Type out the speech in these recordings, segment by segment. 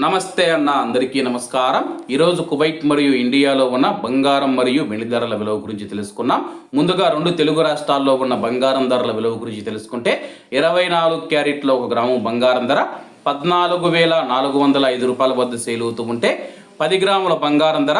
నమస్తే అన్న అందరికీ నమస్కారం. ఈరోజు కువైట్ మరియు ఇండియాలో ఉన్న బంగారం మరియు వెండి ధరల విలువ గురించి తెలుసుకున్నాం. ముందుగా రెండు తెలుగు రాష్ట్రాల్లో ఉన్న బంగారం ధరల విలువ గురించి తెలుసుకుంటే ఇరవై నాలుగు క్యారెట్లో ఒక గ్రాము బంగారం ధర పద్నాలుగు వేల నాలుగు వందల ఐదు రూపాయల వద్ద సేల్ అవుతూ ఉంటే పది గ్రాముల బంగారం ధర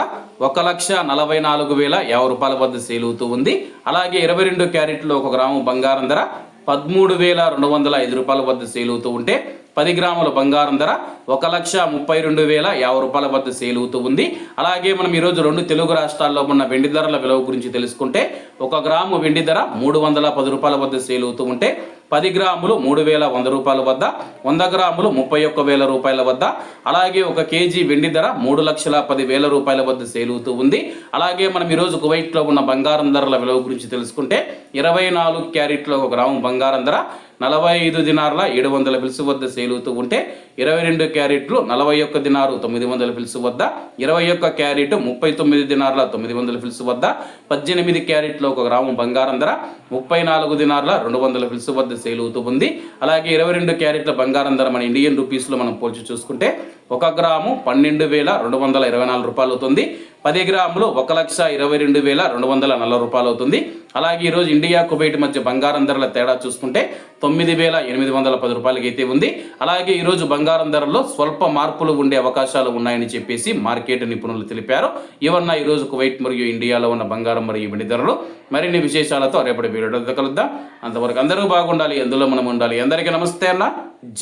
ఒక లక్ష నలభై నాలుగు వేల యాభై రూపాయల వద్ద సేల్ అవుతూ ఉంది. అలాగే ఇరవై రెండు క్యారెట్లో ఒక గ్రాము బంగారం ధర పదమూడు వేల రెండు వందల ఐదు రూపాయల వద్ద సేల్ అవుతూ ఉంటే పది గ్రాముల బంగారం ధర ఒక లక్ష ముప్పై రెండు వేల యాభై రూపాయల వద్ద సేల్ అవుతూ ఉంది. అలాగే మనం ఈరోజు రెండు తెలుగు రాష్ట్రాల్లో ఉన్న వెండి ధరల విలువ గురించి తెలుసుకుంటే ఒక గ్రాము వెండి ధర మూడు వందల పది రూపాయల వద్ద సేల్ అవుతూ ఉంటే పది గ్రాములు మూడు వేల వంద రూపాయల వద్ద వంద గ్రాములు ముప్పై ఒక్క వేల రూపాయల వద్ద అలాగే ఒక కేజీ వెండి ధర మూడు లక్షల పది వేల రూపాయల వద్ద సేల్ అవుతూ ఉంది. అలాగే మనం ఈరోజు కువైట్లో ఉన్న బంగారం ధరల విలువ గురించి తెలుసుకుంటే ఇరవై నాలుగు క్యారెట్లో ఒక గ్రాము బంగారం ధర నలభై ఐదు దినార్ల ఏడు వందల పిలుసు వద్ద సేలుతూ ఉంటే ఇరవై రెండు క్యారెట్లు నలభై ఒక్క దినారు తొమ్మిది వందల పిలుసు వద్ద ఇరవై ఒక్క క్యారెట్ ముప్పై తొమ్మిది దినార్ల తొమ్మిది వందల పిలుసు వద్ద పద్దెనిమిది క్యారెట్లు ఒక గ్రాము బంగారం ధర ముప్పై నాలుగు దినార్ల రెండు వందల పిలుసు వద్ద సేలుతూ ఉంది. అలాగే ఇరవై రెండు క్యారెట్ల బంగారం ధర మన ఇండియన్ రూపీస్లో మనం పోల్చి చూసుకుంటే ఒక గ్రాము పన్నెండు వేల రెండు వందల ఇరవై నాలుగు రూపాయలు అవుతుంది పది గ్రాములు ఒక లక్ష ఇరవై రెండు వేల రెండు వందల నలభై రూపాయలు అవుతుంది. అలాగే ఈరోజు ఇండియా కువైట్ మధ్య బంగారం ధరల తేడా చూసుకుంటే తొమ్మిది వేల ఎనిమిది వందల పది రూపాయలకి అయితే ఉంది. అలాగే ఈరోజు బంగారం ధరల్లో స్వల్ప మార్పులు ఉండే అవకాశాలు ఉన్నాయని చెప్పేసి మార్కెట్ నిపుణులు తెలిపారు. ఇవన్న ఈరోజు కువైట్ మరియు ఇండియాలో ఉన్న బంగారం మరియు వెండి ధరలు. మరిన్ని విశేషాలతో రేపటి వీడియో కలుద్దాం. అంతవరకు అందరూ బాగుండాలి ఎందులో మనం ఉండాలి. అందరికీ నమస్తే అన్న.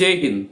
జై హింద్.